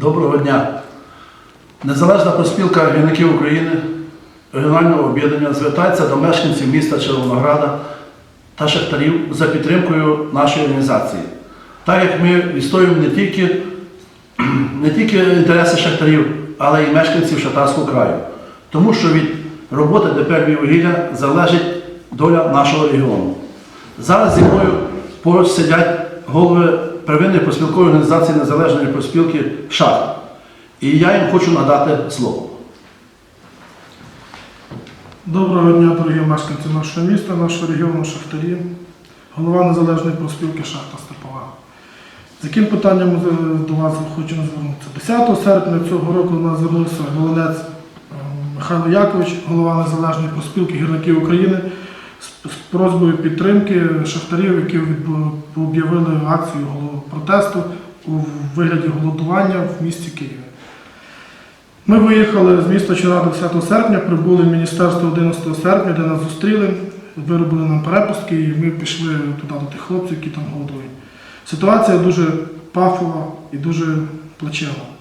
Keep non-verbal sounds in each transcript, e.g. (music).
Доброго дня. Незалежна проспілка гірників України регіонального об'єднання звертається до мешканців міста Червонограда та шахтарів за підтримкою нашої організації. Так як ми відстоюємо не тільки, (clears throat) не тільки інтереси шахтарів, але й мешканців Шахтарського краю. Тому що від роботи ДП «Львіввугілля» залежить доля нашого регіону. Зараз зі мною поруч сидять голови первинної проспілкової організації Незалежної проспілки «Шахт». І я їм хочу надати слово. Доброго дня, дорогі мешканці нашого міста, нашого регіону, шахтарі, голова Незалежної проспілки Шахта Степова. З яким питанням е, до вас хочемо звернутися? 10 серпня цього року до нас звернувся волонець е, Михайло Якович, голова Незалежної проспілки гірників України, з, просьбою підтримки шахтарів, які об'явили акцію протесту у вигляді голодування в місті Києві. Ми виїхали з міста Чорада 10 серпня, прибули в міністерство 11 серпня, де нас зустріли, виробили нам перепустки, і ми пішли туди до тих хлопців, які там голодують. Ситуація дуже пафова і дуже плачевна.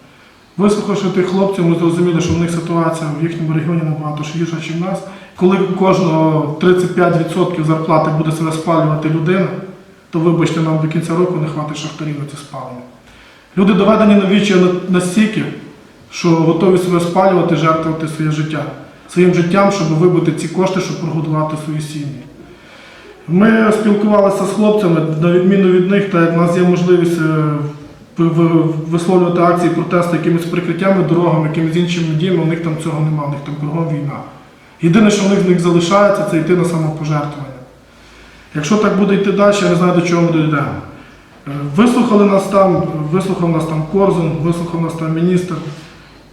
Вислухавши тих хлопців, ми зрозуміли, що в них ситуація в їхньому регіоні набагато ж гірша, ніж в нас. Коли кожного 35% зарплати буде себе спалювати людина, то вибачте, нам до кінця року не хватить шахтарів на це спалення. Люди доведені на вічі настільки, що готові себе спалювати, жертвувати своє життя, своїм життям, щоб вибити ці кошти, щоб прогодувати свої сім'ї. Ми спілкувалися з хлопцями, на відміну від них, так в нас є можливість е, висловлювати акції протесту якимись прикриттями, дорогами, якимись іншими діями, у них там цього немає, у них там кругом війна. Єдине, що в них, в них залишається, це йти на самопожертвування. Якщо так буде йти далі, я не знаю, до чого ми дійдемо. Е, Вислухали нас там, вислухав нас там Корзун, вислухав нас там міністр.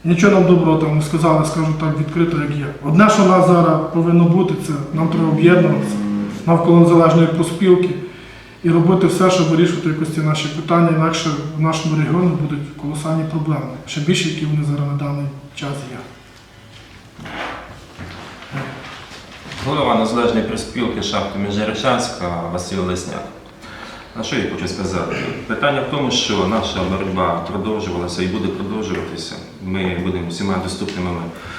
Нічого нам доброго там не сказали, скажу так відкрито, як є. Одне, що нас зараз повинно бути, це нам треба об'єднуватися навколо незалежної проспілки і робити все, щоб вирішувати якось ці наші питання, інакше в нашому регіоні будуть колосальні проблеми, ще більше, які вони зараз на даний час є. Голова незалежної приспілки шахти Міжеречанська Василь Лесняк. На що я хочу сказати? Питання в тому, що наша боротьба продовжувалася і буде продовжуватися. Ми будемо всіма доступними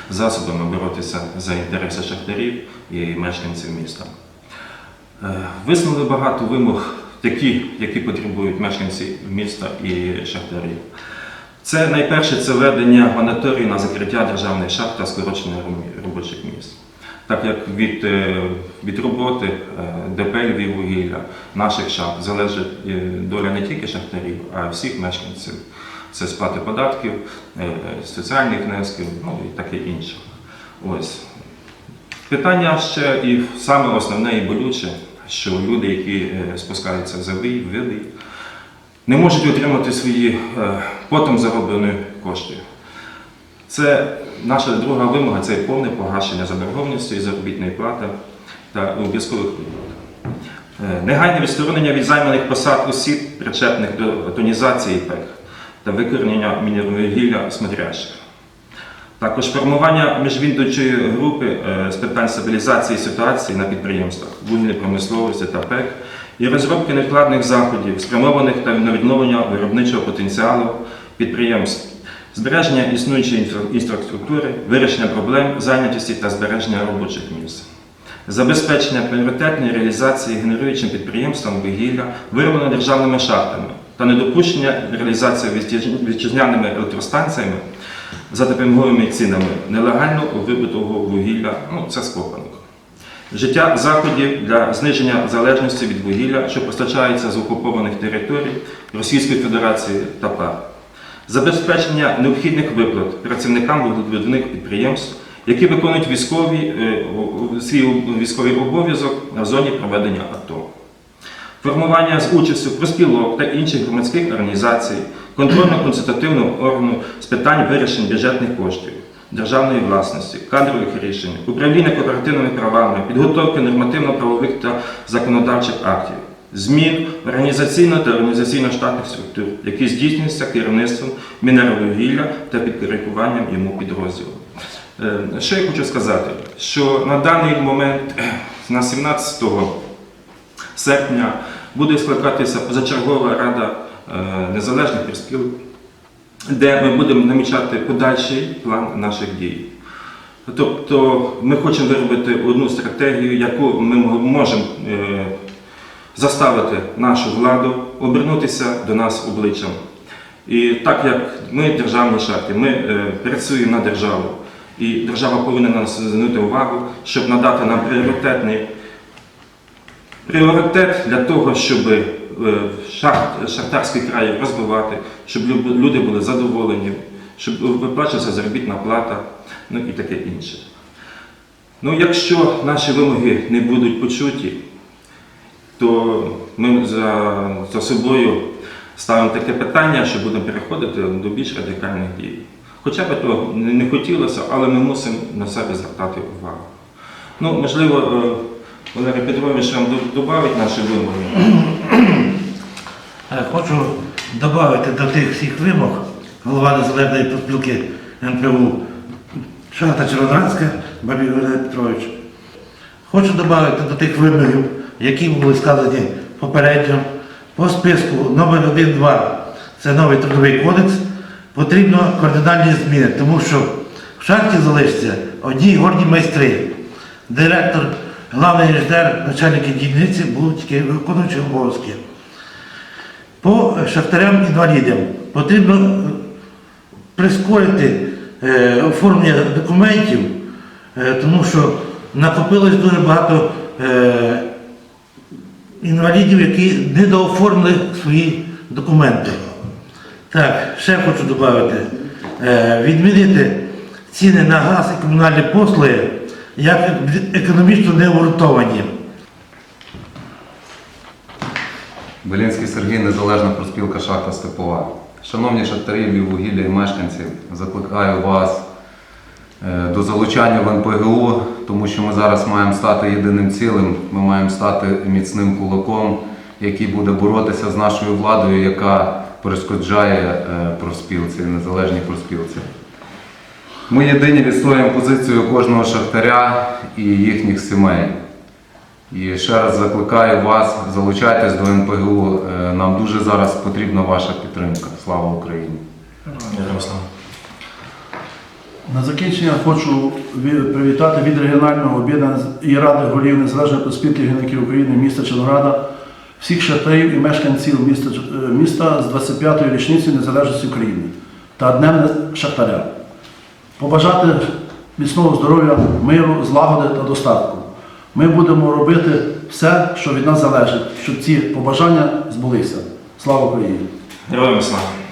засобами боротися за інтереси шахтарів і мешканців міста. Е, Висунули багато вимог, такі, які потребують мешканці міста і шахтарів. Це найперше це введення мониторію на закриття державних шахт та скорочення робочих місць. Так як від, е, від роботи е, ДП «Львіввугілля», наших шахт залежить доля не тільки шахтарів, а й всіх мешканців. Це сплати податків, соціальних внесків, ну і таке інше. Ось. Питання ще і саме основне і болюче, що люди, які е, спускаються за вий, вилий, не можуть отримати свої е, потом зароблені кошти. Це наша друга вимога це повне погашення заборгованості і заробітної плати та обов'язкових виплат. Е, Негайне відсторонення від займаних посад осіб, причетних до тонізації ПЕК та викорінення мінервугілля смотрящих. Також формування міжвідомчої групи е, з питань стабілізації ситуації на підприємствах вугільної промисловості та ПЕК і розробки невкладних заходів, спрямованих на відновлення виробничого потенціалу підприємств, збереження існуючої інфраструктури, вирішення проблем зайнятості та збереження робочих місць. Забезпечення пріоритетної реалізації генеруючим підприємствам вугілля, виробленого державними шахтами, та недопущення реалізації вітчизняними електростанціями за допоміговими цінами нелегально вибитого вугілля, ну це скопаних. Життя заходів для зниження залежності від вугілля, що постачається з окупованих територій Російської Федерації та ПАР. Забезпечення необхідних виплат працівникам вуглеводних підприємств, які виконують військові, е, свій військовий обов'язок на зоні проведення АТО. Формування з участю проспілок та інших громадських організацій, контрольно-консультативного органу з питань вирішень бюджетних коштів, державної власності, кадрових рішень, управління кооперативними правами, підготовки нормативно-правових та законодавчих актів, змін організаційно та організаційно-штатних структур, які здійснюються керівництвом Мінераловугілля та підпорядкуванням йому підрозділу. Е, Що я хочу сказати? Що на даний момент, (clears throat) на 17 серпня буде скликатися позачергова рада е, незалежних приспілок де ми будемо намічати подальший план наших дій. Тобто ми хочемо виробити одну стратегію, яку ми можемо е, заставити нашу владу обернутися до нас обличчям. І так як ми державні шахти, ми е, працюємо на державу, і держава повинна нас звернути увагу, щоб надати нам пріоритетний пріоритет для того, щоб е, шахт, шахтарський край розвивати, щоб люди були задоволені, щоб виплачувалася заробітна плата, ну і таке інше. Ну, якщо наші вимоги не будуть почуті, то ми за, за собою ставимо таке питання, що будемо переходити до більш радикальних дій. Хоча б того не хотілося, але ми мусимо на себе звертати увагу. Ну, можливо, Валерій Петрович вам додавить наші вимоги. Е, Хочу додати до тих всіх вимог голова незалежної профспілки НПУ Шахта Червоноградська Бабій Валерій Петрович. Хочу додати до тих вимогів, які були сказані попередньо, по списку номер 1-2, це новий трудовий кодекс, потрібно кардинальні зміни, тому що в шахті залишаться одні горні майстри. Директор, главний інженер, начальники дільниці будуть тільки виконуючі обов'язки. По шахтарям-інвалідам потрібно е, прискорити е, оформлення документів, е, тому що накопилось дуже багато інвалідів, які не дооформили свої документи. Так, ще хочу додати, відмінити ціни на газ і комунальні послуги як економічно не необґрунтовані. Белінський Сергій, Незалежна проспілка Шахта Степова. Шановні шахтарі, Львіввугілля і мешканці, закликаю вас е, до залучання в НПГУ, тому що ми зараз маємо стати єдиним цілим, ми маємо стати міцним кулаком, який буде боротися з нашою владою, яка перешкоджає е, профспілці, незалежній профспілці. Ми єдині відстоюємо позицію кожного шахтаря і їхніх сімей. І ще раз закликаю вас, залучайтесь до НПГУ. Е, Нам дуже зараз потрібна ваша підтримка. Слава Україні! На закінчення хочу привітати від регіонального об'єднання і ради голів Незалежної проспілки гірників України міста Чорнограда всіх шахтарів і мешканців міста, е, міста з 25-ю річницею Незалежності України та Днем Шахтаря. Побажати міцного здоров'я, миру, злагоди та достатку. Ми будемо робити все, що від нас залежить, щоб ці побажання збулися. Слава Україні! Героям слава!